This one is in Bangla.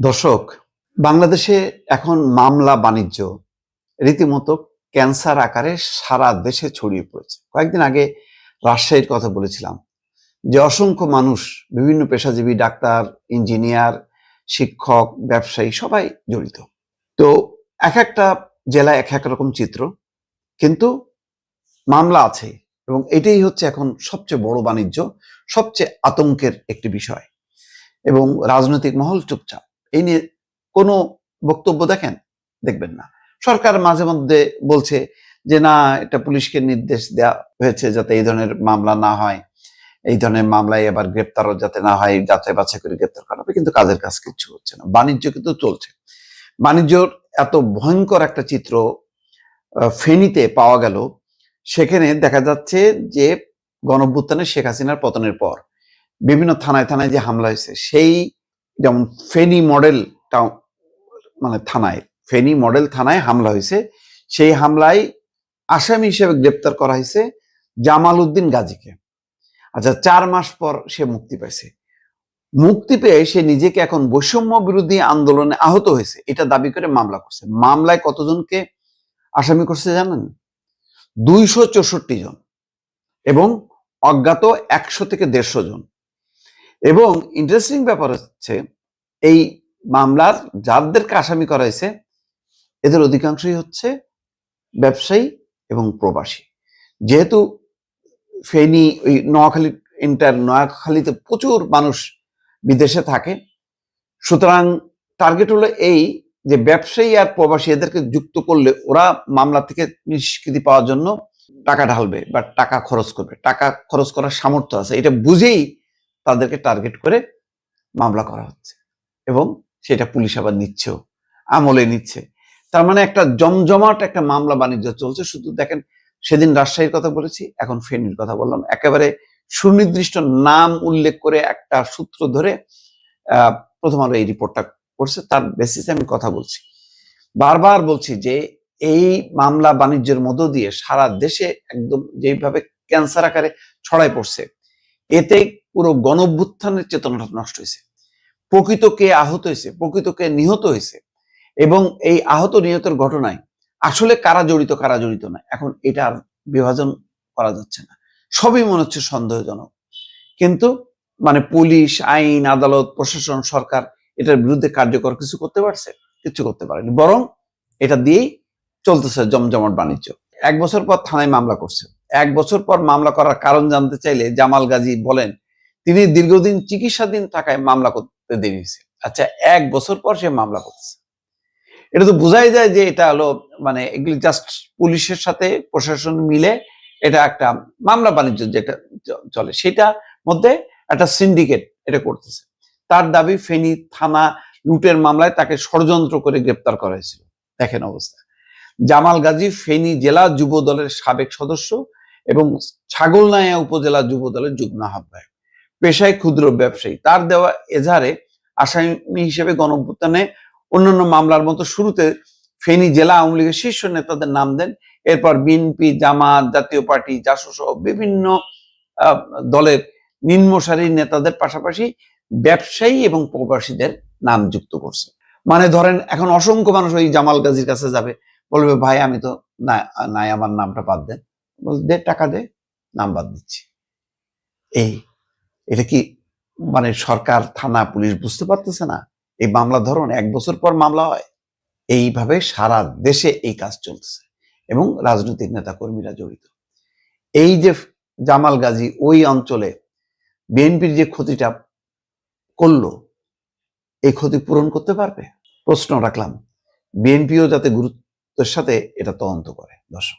দর্শক, বাংলাদেশে এখন মামলা বাণিজ্য, রীতিমতো ক্যান্সার আকারে সারা দেশে ছড়িয়ে পড়েছে। কয়েকদিন আগে রাজশাহীর কথা বলেছিলাম যে অসংখ্য মানুষ, বিভিন্ন পেশাজীবী, ডাক্তার, ইঞ্জিনিয়ার, শিক্ষক, ব্যবসায়ী সবাই জড়িত। তো এক একটা জেলায় এক এক রকম চিত্র, কিন্তু মামলা আছে এবং এটাই হচ্ছে এখন সবচেয়ে বড় বাণিজ্য, সবচেয়ে আতঙ্কের একটি বিষয় এবং রাজনৈতিক মহল চুপচাপ। এই নিয়ে কোনো বক্তব্য দেখেন? দেখবেন না। সরকার মাঝে মধ্যে বলছে যে, না, এটা পুলিশকে নির্দেশ দেওয়া হয়েছে যাতে এই ধরনের মামলা না হয়। এই ধরনের মামলায় এবার গ্রেপ্তারও যাতে না হয়, যাচাই বাছাই করে গ্রেপ্তার করা হবে। কিন্তু কাজের কাজ কিছু হচ্ছে না। বাণিজ্য কিন্তু চলছে। বাণিজ্যর এত ভয়ঙ্কর একটা চিত্র ফেনীতে পাওয়া গেল। সেখানে দেখা যাচ্ছে যে গণভ্যুত্থানের শেখ হাসিনার পতনের পর বিভিন্ন থানায় থানায় যে হামলা হয়েছে, সেই যেমন ফেনী মডেল টাউন মানে থানায়, ফেনী মডেল থানায় হামলা হয়েছে। সেই হামলায় আসামি হিসেবে গ্রেপ্তার করা হয়েছে জামাল উদ্দিন গাজীকে। আচ্ছা চার মাস পর সে মুক্তি পাইছে। মুক্তি পেয়ে সে নিজেকে এখন বৈষম্য বিরোধী আন্দোলনে আহত হয়েছে। এটা দাবি করে মামলা করছে। মামলায় কতজনকে আসামি করছে জানেন? দুইশো চৌষট্টি জন এবং অজ্ঞাত একশো থেকে দেড়শো জন। এবং ইন্টারেস্টিং ব্যাপার হচ্ছে, এই মামলার যাদেরকে আসামি করা হয়েছে এদের অধিকাংশই হচ্ছে ব্যবসায়ী এবং প্রবাসী। যেহেতু ফেনী, ওই নোয়াখালী, ইন্টার নোয়াখালীতে প্রচুর মানুষ বিদেশে থাকে, সুতরাং টার্গেট হলো এই যে ব্যবসায়ী আর প্রবাসী এদেরকে যুক্ত করলে ওরা মামলা থেকে নিষ্কৃতি পাওয়ার জন্য টাকা ঢালবে বা টাকা খরচ করবে। টাকা খরচ করার সামর্থ্য আছে। এটা বুঝেই তাদেরকে টার্গেট করে মামলা করা হচ্ছে এবং সেটা পুলিশ আবার নিচ্ছেও, আমলে নিচ্ছে। তার মানে একটা জমজমাট একটা মামলা বাণিজ্য চলছে। শুধু দেখেন, সেদিন রাজশাহীর কথা বলেছি, এখন ফেনীর কথা বললাম। একেবারে সুনির্দিষ্ট নাম উল্লেখ করে একটা সূত্র ধরে প্রথম আলো এই রিপোর্টটা করছে। তার বেসিসে আমি কথা বলছি। বারবার বলছি যে, এই মামলা বাণিজ্যের মধ্য দিয়ে সারা দেশে একদম যেভাবে ক্যান্সার আকারে ছড়ায় পড়ছে এতে পুরো গণভ্যুত্থানের চেতনাটা নষ্ট হয়েছে। প্রকৃত কে আহত হয়েছে, প্রকৃত কে নিহত হয়েছে এবং এই আহত নিহতের ঘটনায় আসলে কারা জড়িত কারা জড়িত না, এখন এটা আর বিভাজন করা যাচ্ছে না। সবই মনে হচ্ছে সন্দেহজনক। কিন্তু মানে পুলিশ, আইন, আদালত, প্রশাসন, সরকার এটার বিরুদ্ধে কার্যকর কিছু করতে পারছে? কিছু করতে পারেনি। বরং এটা দিয়েই চলতেছে জমজমাট বাণিজ্য। এক বছর পর থানায় মামলা করছে। এক বছর পর মামলা করার কারণ জানতে চাইলে জামাল গাজী বলেন, তিনি দীর্ঘদিন চিকিৎসাধীন থাকায় মামলা করতে দেরি হয়েছে। আচ্ছা এক বছর পর সে মামলা করছে এটা তো বোঝাই যায় যে এটা হলো মানে এগুলি জাস্ট পুলিশের সাথে প্রশাসন মিলে এটা একটা মামলা বাণিজ্য যেটা চলে। সেটা মধ্যে একটা সিন্ডিকেট এটা করতেছে। তার দাবি, ফেনী থানা লুটের মামলায় তাকে ষড়যন্ত্র করে গ্রেপ্তার করা হয়েছিল। দেখেন অবস্থা। জামাল গাজী ফেনী জেলা যুব দলের সাবেক সদস্য এবং ছাগলনাইয়া উপজেলা যুব দলের যুগ্ম আহ্বায়ক। পেশায় ক্ষুদ্র ব্যবসায়ী। তার দেওয়া এজাহারে আসামি হিসেবে গণভ্যুত্থানে অন্যান্য মামলার মতো শুরুতে ফেনী জেলা আওয়ামী লীগের শীর্ষ নেতাদের নাম দেন। এরপর বিএনপি, জামাত, জাতীয় পার্টি জাসদ সহ বিভিন্ন দলের নিম্ন সারির নেতাদের পাশাপাশি ব্যবসায়ী এবং প্রবাসীদের নাম যুক্ত করছে। মানে ধরেন, এখন অসংখ্য মানুষ ওই জামাল গাজীর কাছে যাবে। বলবে, ভাই, আমি তো না, নাই আমার নামটা বাদ দেন। দে, টাকা দে নাম বাদ দিচ্ছি। এই, এটা কি মানে সরকার, থানা, পুলিশ বুঝতে পারতেছে না? এই মামলা ধরুন, এক বছর পর মামলা হয়। এইভাবে সারা দেশে এই কাজ চলছে এবং রাজনৈতিক নেতা কর্মীরা জড়িত। এই যে জামাল গাজী ওই অঞ্চলে বিএনপির যে ক্ষতিটা করল, এই ক্ষতি পূরণ করতে পারবে? প্রশ্ন রাখলাম, বিএনপিও যাতে গুরুত্বের সাথে এটা তদন্ত করে। দর্শক